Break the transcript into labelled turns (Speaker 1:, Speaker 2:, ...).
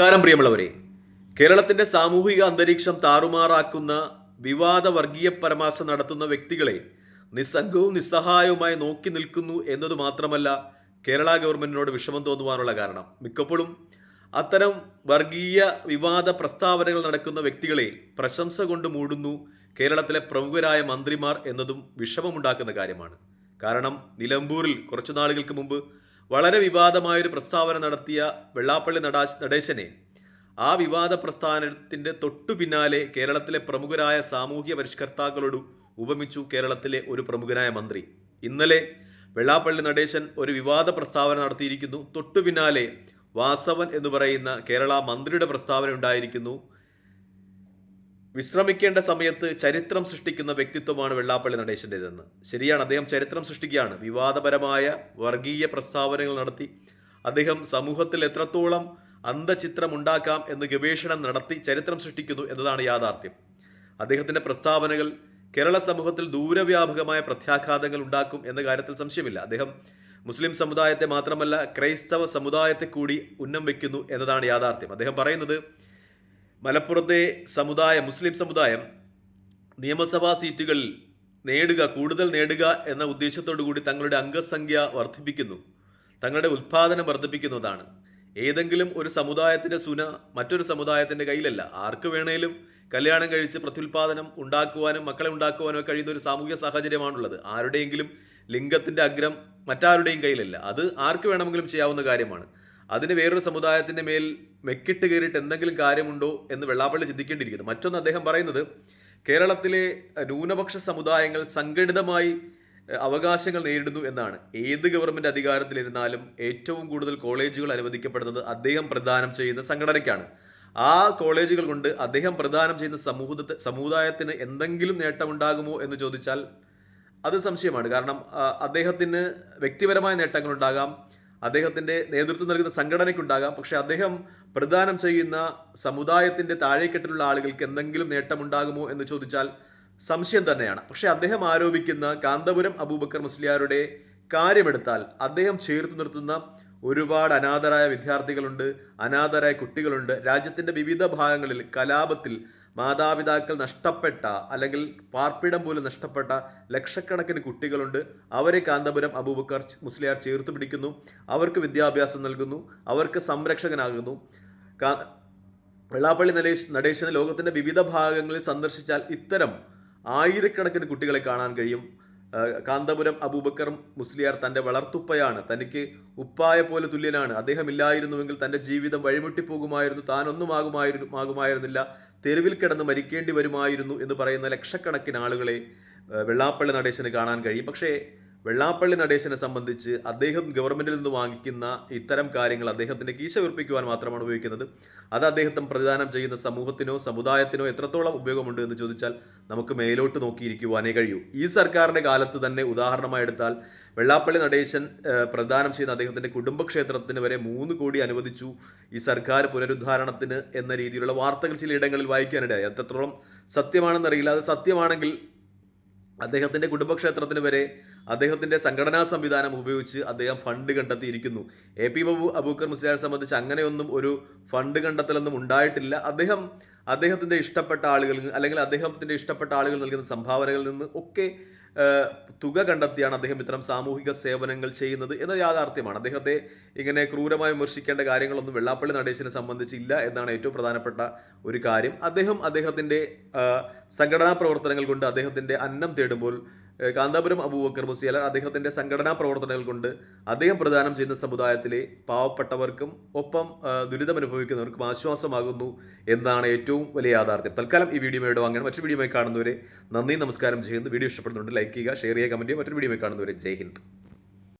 Speaker 1: നമസ്കാരം പ്രിയമുള്ളവരെ. കേരളത്തിന്റെ സാമൂഹിക അന്തരീക്ഷം താറുമാറാക്കുന്ന വിവാദ വർഗീയ പരാമർശം നടത്തുന്ന വ്യക്തികളെ നിസ്സംഗവും നിസ്സഹായവുമായി നോക്കി നിൽക്കുന്നു എന്നത് മാത്രമല്ല കേരള ഗവൺമെന്റിനോട് വിഷമം തോന്നുവാനുള്ള കാരണം. മിക്കപ്പോഴും അത്തരം വർഗീയ വിവാദ പ്രസ്താവനകൾ നടക്കുന്ന വ്യക്തികളെ പ്രശംസ കൊണ്ട് മൂടുന്നു കേരളത്തിലെ പ്രമുഖരായ മന്ത്രിമാർ എന്നതും വിഷമമുണ്ടാക്കുന്ന കാര്യമാണ്. കാരണം നിലമ്പൂരിൽ കുറച്ചു നാളുകൾക്ക് മുമ്പ് വളരെ വിവാദമായൊരു പ്രസ്താവന നടത്തിയ വെള്ളാപ്പള്ളി നടാശ് നടേശനെ ആ വിവാദ പ്രസ്ഥാനത്തിന്റെ തൊട്ടു പിന്നാലെ കേരളത്തിലെ പ്രമുഖരായ സാമൂഹ്യ പരിഷ്കർത്താക്കളോട് ഉപമിച്ചു കേരളത്തിലെ ഒരു പ്രമുഖനായ മന്ത്രി. ഇന്നലെ വെള്ളാപ്പള്ളി നടേശൻ ഒരു വിവാദ പ്രസ്താവന നടത്തിയിരിക്കുന്നു. തൊട്ടു പിന്നാലെ വാസവൻ എന്ന് പറയുന്ന കേരള മന്ത്രിയുടെ പ്രസ്താവന ഉണ്ടായിരിക്കുന്നു. വിശ്രമിക്കേണ്ട സമയത്ത് ചരിത്രം സൃഷ്ടിക്കുന്ന വ്യക്തിത്വമാണ് വെള്ളാപ്പള്ളി നടേശന്റെതെന്ന്. ശരിയാണ് അദ്ദേഹം ചരിത്രം സൃഷ്ടിക്കുകയാണ്. വിവാദപരമായ വർഗീയ പ്രസ്താവനകൾ നടത്തി. അദ്ദേഹം സമൂഹത്തിൽ എത്രത്തോളം അന്തചിത്രം ഉണ്ടാക്കാം എന്ന് ഗവേഷണം നടത്തി ചരിത്രം സൃഷ്ടിക്കുന്നു എന്നതാണ് യാഥാർത്ഥ്യം. അദ്ദേഹത്തിന്റെ പ്രസ്താവനകൾ കേരള സമൂഹത്തിൽ ദൂരവ്യാപകമായ പ്രത്യാഘാതങ്ങൾ ഉണ്ടാക്കും എന്ന കാര്യത്തിൽ സംശയമില്ല. അദ്ദേഹം മുസ്ലിം സമുദായത്തെ മാത്രമല്ല ക്രൈസ്തവ സമുദായത്തെ കൂടി ഉന്നം വയ്ക്കുന്നു എന്നതാണ് യാഥാർത്ഥ്യം. അദ്ദേഹം പറയുന്നത് മലപ്പുറത്തെ സമുദായ മുസ്ലിം സമുദായം നിയമസഭാ സീറ്റുകൾ നേടുക കൂടുതൽ നേടുക എന്ന ഉദ്ദേശത്തോടു കൂടി തങ്ങളുടെ അംഗസംഖ്യ വർദ്ധിപ്പിക്കുന്നു. തങ്ങളുടെ ഉത്പാദനം വർദ്ധിപ്പിക്കുന്നതാണ് ഏതെങ്കിലും ഒരു സമുദായത്തിന്റെ സുന മറ്റൊരു സമുദായത്തിന്റെ കയ്യിലല്ല. ആർക്ക് വേണേലും കല്യാണം കഴിച്ച് പ്രത്യുൽപാദനം ഉണ്ടാക്കുവാനും മക്കളെ ഉണ്ടാക്കുവാനും കഴിയുന്ന ഒരു സാമൂഹിക സാഹചര്യമാണുള്ളത്. ആരുടെയെങ്കിലും ലിംഗത്തിന്റെ അഗ്രം മറ്റാരുടെയും കയ്യിലല്ല. അത് ആർക്ക് വേണമെങ്കിലും ചെയ്യാവുന്ന കാര്യമാണ്. അതിന് വേറൊരു സമുദായത്തിന്റെ മേൽ മെക്കിട്ട് കയറിയിട്ട് എന്തെങ്കിലും കാര്യമുണ്ടോ എന്ന് വെള്ളാപ്പള്ളി ചിന്തിക്കേണ്ടിയിരിക്കുന്നു. മറ്റൊന്ന് അദ്ദേഹം പറയുന്നത് കേരളത്തിലെ ന്യൂനപക്ഷ സമുദായങ്ങൾ സംഘടിതമായി അവകാശങ്ങൾ നേരിടുന്നു എന്നാണ്. ഏത് ഗവൺമെന്റ് അധികാരത്തിലിരുന്നാലും ഏറ്റവും കൂടുതൽ കോളേജുകൾ അനുവദിക്കപ്പെടുന്നത് അദ്ദേഹം പ്രദാനം ചെയ്യുന്ന സംഘടനയ്ക്കാണ്. ആ കോളേജുകൾ കൊണ്ട് അദ്ദേഹം പ്രദാനം ചെയ്യുന്ന സമൂഹത്തെ സമുദായത്തിന് എന്തെങ്കിലും നേട്ടമുണ്ടാകുമോ എന്ന് ചോദിച്ചാൽ അത് സംശയമാണ്. കാരണം അദ്ദേഹത്തിന് വ്യക്തിപരമായ നേട്ടങ്ങളുണ്ടാകാം. അദ്ദേഹത്തിന്റെ നേതൃത്വം നൽകുന്ന സംഘടനയ്ക്കുണ്ടാകാം. പക്ഷെ അദ്ദേഹം പ്രദാനം ചെയ്യുന്ന സമുദായത്തിന്റെ താഴേക്കെട്ടിലുള്ള ആളുകൾക്ക് എന്തെങ്കിലും നേട്ടമുണ്ടാകുമോ എന്ന് ചോദിച്ചാൽ സംശയം തന്നെയാണ്. പക്ഷേ അദ്ദേഹം ആരോപിക്കുന്ന കാന്തപുരം അബൂബക്കർ മുസ്ലിയാരുടെ കാര്യമെടുത്താൽ അദ്ദേഹം ചേർത്ത് നിർത്തുന്ന ഒരുപാട് അനാഥരായ വിദ്യാർത്ഥികളുണ്ട് അനാഥരായ കുട്ടികളുണ്ട്. രാജ്യത്തിന്റെ വിവിധ ഭാഗങ്ങളിൽ കലാപത്തിൽ മാതാപിതാക്കൾ നഷ്ടപ്പെട്ട അല്ലെങ്കിൽ പാർപ്പിടം പോലും നഷ്ടപ്പെട്ട ലക്ഷക്കണക്കിന് കുട്ടികളുണ്ട്. അവരെ കാന്തപുരം അബൂബക്കർ മുസ്ലിയാർ ചേർത്ത് പിടിക്കുന്നു. അവർക്ക് വിദ്യാഭ്യാസം നൽകുന്നു. അവർക്ക് സംരക്ഷകനാകുന്നു. വെള്ളാപ്പള്ളി നടേശ് നടേശന് ലോകത്തിന്റെ വിവിധ ഭാഗങ്ങളിൽ സന്ദർശിച്ചാൽ ഇത്തരം ആയിരക്കണക്കിന് കുട്ടികളെ കാണാൻ കഴിയും. കാന്തപുരം അബൂബക്കർ മുസ്ലിയാർ തന്റെ വളർത്തുപ്പയാണ്. തനിക്ക് ഉപ്പായ പോലെ തുല്യനാണ്. അദ്ദേഹം ഇല്ലായിരുന്നുവെങ്കിൽ തന്റെ ജീവിതം വഴിമുട്ടിപ്പോകുമായിരുന്നു. താനൊന്നും ആകുമായിരുന്നു ആകുമായിരുന്നില്ല. തെരുവിൽ കിടന്ന് മരിക്കേണ്ടി വരുമായിരുന്നു എന്ന് പറയുന്ന ലക്ഷക്കണക്കിന് ആളുകളെ വെള്ളാപ്പള്ളി നടേശന് കാണാൻ കഴിയും. പക്ഷേ വെള്ളാപ്പള്ളി നടേശനെ സംബന്ധിച്ച് അദ്ദേഹം ഗവൺമെന്റിൽ നിന്ന് വാങ്ങിക്കുന്ന ഇത്തരം കാര്യങ്ങൾ അദ്ദേഹത്തിന്റെ കീശ വിർപ്പിക്കുവാൻ മാത്രമാണ് ഉപയോഗിക്കുന്നത്. അത് അദ്ദേഹം പ്രതിദാനം ചെയ്യുന്ന സമൂഹത്തിനോ സമുദായത്തിനോ എത്രത്തോളം ഉപയോഗമുണ്ട് എന്ന് ചോദിച്ചാൽ നമുക്ക് മേലോട്ട് നോക്കിയിരിക്കുവാനേ കഴിയൂ. ഈ സർക്കാരിന്റെ കാലത്ത് തന്നെ ഉദാഹരണമായി എടുത്താൽ വെള്ളാപ്പള്ളി നടേശൻ പ്രദാനം ചെയ്യുന്ന അദ്ദേഹത്തിന്റെ കുടുംബക്ഷേത്രത്തിന് വരെ മൂന്ന് കോടി അനുവദിച്ചു ഈ സർക്കാർ പുനരുദ്ധാരണത്തിന് എന്ന രീതിയിലുള്ള വാർത്തകൾ ചിലയിടങ്ങളിൽ വായിക്കാനിടയായി. എത്രത്തോളം സത്യമാണെന്നറിയില്ല. അത് സത്യമാണെങ്കിൽ അദ്ദേഹത്തിന്റെ കുടുംബക്ഷേത്രത്തിന് വരെ അദ്ദേഹത്തിന്റെ സംഘടനാ സംവിധാനം ഉപയോഗിച്ച് അദ്ദേഹം ഫണ്ട് കണ്ടെത്തിയിരിക്കുന്നു. എ പി ബാബു അബൂക്കർ മുസ്ലിയാരെ സംബന്ധിച്ച് അങ്ങനെയൊന്നും ഒരു ഫണ്ട് കണ്ടെത്തലൊന്നും ഉണ്ടായിട്ടില്ല. അദ്ദേഹം അദ്ദേഹത്തിന്റെ ഇഷ്ടപ്പെട്ട ആളുകൾ അല്ലെങ്കിൽ അദ്ദേഹത്തിന്റെ ഇഷ്ടപ്പെട്ട ആളുകൾ നൽകുന്ന സംഭാവനകളിൽ നിന്ന് ഒക്കെ തുക കണ്ടെത്തിയാണ് അദ്ദേഹം ഇത്തരം സാമൂഹിക സേവനങ്ങൾ ചെയ്യുന്നത് എന്ന യാഥാർത്ഥ്യമാണ്. അദ്ദേഹത്തെ ഇങ്ങനെ ക്രൂരമായി വിമർശിക്കേണ്ട കാര്യങ്ങളൊന്നും വെള്ളാപ്പള്ളി നടേശനെ സംബന്ധിച്ചില്ല എന്നാണ് ഏറ്റവും പ്രധാനപ്പെട്ട ഒരു കാര്യം. അദ്ദേഹം അദ്ദേഹത്തിന്റെ ആ, സംഘടനാ പ്രവർത്തനങ്ങൾ കൊണ്ട് അദ്ദേഹത്തിന്റെ അന്നം തേടുമ്പോൾ കാന്താപുരം അബൂബക്കർ മുസിയല അദ്ദേഹത്തിന്റെ സംഘടനാ പ്രവർത്തനങ്ങൾ കൊണ്ട് അദ്ദേഹം പ്രദാനം ചെയ്യുന്ന സമുദായത്തിലെ പാവപ്പെട്ടവർക്കും ഒപ്പം ദുരിതമനുഭവിക്കുന്നവർക്കും ആശ്വാസമാകുന്നു എന്നാണ് ഏറ്റവും വലിയ യാഥാർത്ഥ്യം. തൽക്കാലം ഈ വീഡിയോ ഇവിടെ വാങ്ങണം മറ്റൊരു വീഡിയോയുമായി കാണുന്നവരെ നന്ദി നമസ്കാരം ചെയ്യുന്നു വീഡിയോ ഇഷ്ടപ്പെടുന്നുണ്ട് ലൈക്ക് ചെയ്യുക ഷെയർ ചെയ്യുക കമന്റ് ചെയ്യുക. മറ്റൊരു വീഡിയോയുമായി കാണുന്നവരെ ജയ് ഹിന്ദ്.